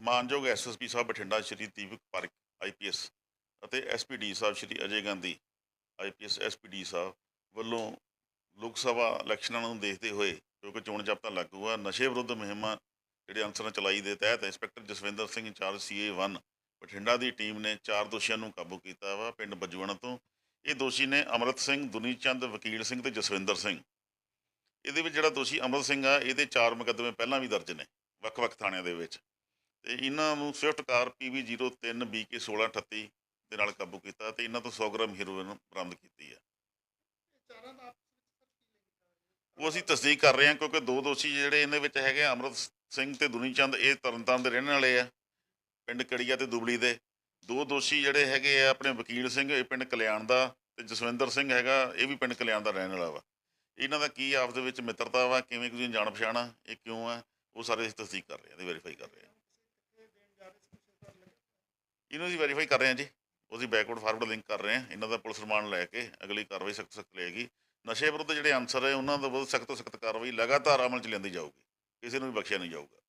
ਮਾਨਯੋਗ ਐਸਐਸਪੀ ਸਾਹਿਬ ਬਠਿੰਡਾ ਸ਼੍ਰੀ ਦੀਪਕ ਪਾਰਕ ਆਈਪੀਐਸ ਅਤੇ ਐਸਪੀਡੀ ਸਾਹਿਬ ਸ਼੍ਰੀ ਅਜੇ ਗਾਂਧੀ ਆਈਪੀਐਸ ਐਸਪੀਡੀ ਸਾਹਿਬ ਵੱਲੋਂ ਲੋਕ ਸਭਾ ਇਲੈਕਸ਼ਨਾਂ ਨੂੰ ਦੇਖਦੇ ਹੋਏ ਕਿਉਂਕਿ ਚੋਣ ਜਾਬਤਾ ਲਾਗੂ ਆ ਨਸ਼ੇ ਵਿਰੁੱਧ ਮੁਹਿੰਮਾਂ ਜਿਹੜੇ ਅਨਸਰਾਂ ਚਲਾਈ ਦੇ ਤਹਿਤ inspector Jaswinder Singh incharge CA 1 Bathinda ਦੀ ਟੀਮ ਨੇ ਚਾਰ ਦੋਸ਼ੀਆਂ ਨੂੰ ਕਾਬੂ ਕੀਤਾ ਵਾ ਪਿੰਡ ਬਜਵਣ ਤੋਂ। ਇਹ ਦੋਸ਼ੀ ਨੇ ਅਮਰਤ ਸਿੰਘ ਦੁਨੀ ਚੰਦ ਵਕੀਲ ਸਿੰਘ ਤੇ ਜਸਵਿੰਦਰ ਸਿੰਘ। ਇਹਦੇ ਵਿੱਚ ਜਿਹੜਾ ਦੋਸ਼ੀ ਅਮਰਤ ਸਿੰਘ ਆ ਇਹਦੇ ਚਾਰ ਮੁਕੱਦਮੇ ਪਹਿਲਾਂ ਵੀ ਦਰਜ ਨੇ ਵੱਖ-ਵੱਖ ਥਾਣਿਆਂ ਦੇ ਵਿੱਚ। ਤੇ ਇਹਨਾਂ ਨੂੰ ਸਵਿਫਟ ਕਾਰ PV 03 BK 1638 ਦੇ ਨਾਲ ਕਾਬੂ ਕੀਤਾ ਤੇ ਇਹਨਾਂ ਤੋਂ 100 ਗ੍ਰਾਮ ਹੈਰੋਇਨ ਬਰਾਮਦ ਕੀਤੀ ਹੈ ਉਹ ਅਸੀਂ ਤਸਦੀਕ ਕਰ ਰਹੇ ਹਾਂ ਕਿਉਂਕਿ ਦੋ ਦੋਸ਼ੀ ਜਿਹੜੇ ਇਹਨਾਂ ਵਿੱਚ ਹੈਗੇ ਆ, ਅਮਰਤ ਸਿੰਘ ਤੇ ਦੁਨੀਚੰਦ ਇਹ ਤਰਨਤਾਰਨ ਦੇ ਰਹਿਣ ਵਾਲੇ ਆ। ਪਿੰਡ ਕੜੀਆ ਤੇ ਦੁਬਲੀ ਦੇ। ਦੋ ਦੋਸ਼ੀ ਜਿਹੜੇ ਹੈਗੇ ਆ, ਆਪਣੇ ਵਕੀਲ ਸਿੰਘ, ਇਹ ਪਿੰਡ ਕਲਿਆਣ ਦਾ ਤੇ ਜਸਵਿੰਦਰ ਸਿੰਘ ਹੈਗਾ, ਇਹ ਵੀ ਪਿੰਡ ਕਲਿਆਣ ਦਾ ਰਹਿਣ ਵਾਲਾ ਵਾ। ਇਹਨਾਂ ਦਾ ਕੀ ਆਪਸ ਦੇ ਵਿੱਚ ਮਿੱਤਰਤਾ ਵਾ, ਕਿਵੇਂ ਤੁਸੀਂ ਜਾਣ ਪਛਾਣ ਆ, ਇਹ ਕਿਉਂ ਆ, ਉਹ ਸਾਰੇ ਅਸੀਂ ਤਸਦੀਕ ਕਰ ਰਹੇ ਹਾਂ ਤੇ ਵੈਰੀਫਾਈ ਕਰ ਰਹੇ ਹਾਂ ਇਹਨੂੰ ਅਸੀਂ ਵੈਰੀਫਾਈ ਕਰ ਰਹੇ ਹਾਂ ਜੀ ਉਹਦੀ ਬੈਕਵਰਡ ਫਾਰਵਰਡ ਲਿੰਕ ਕਰ ਰਹੇ ਹਾਂ ਇਹਨਾਂ ਦਾ ਪੁਲਿਸ ਰਿਮਾਂਡ ਲੈ ਕੇ ਅਗਲੀ ਕਾਰਵਾਈ ਸਖਤ ਸਖਤ ਲਏਗੀ। ਨਸ਼ੇ ਵਿਰੁੱਧ ਜਿਹੜੇ ਅਨਸਰ ਹੈ ਉਹਨਾਂ ਦੇ ਵਿਰੁੱਧ ਸਖਤ ਤੋਂ ਸਖਤ ਕਾਰਵਾਈ ਲਗਾਤਾਰ ਅਮਲ ਚ ਲਿਆਂਦੀ ਜਾਊਗੀ, ਕਿਸੇ ਨੂੰ ਵੀ ਬਖਸ਼ਿਆ ਨਹੀਂ ਜਾਊਗਾ।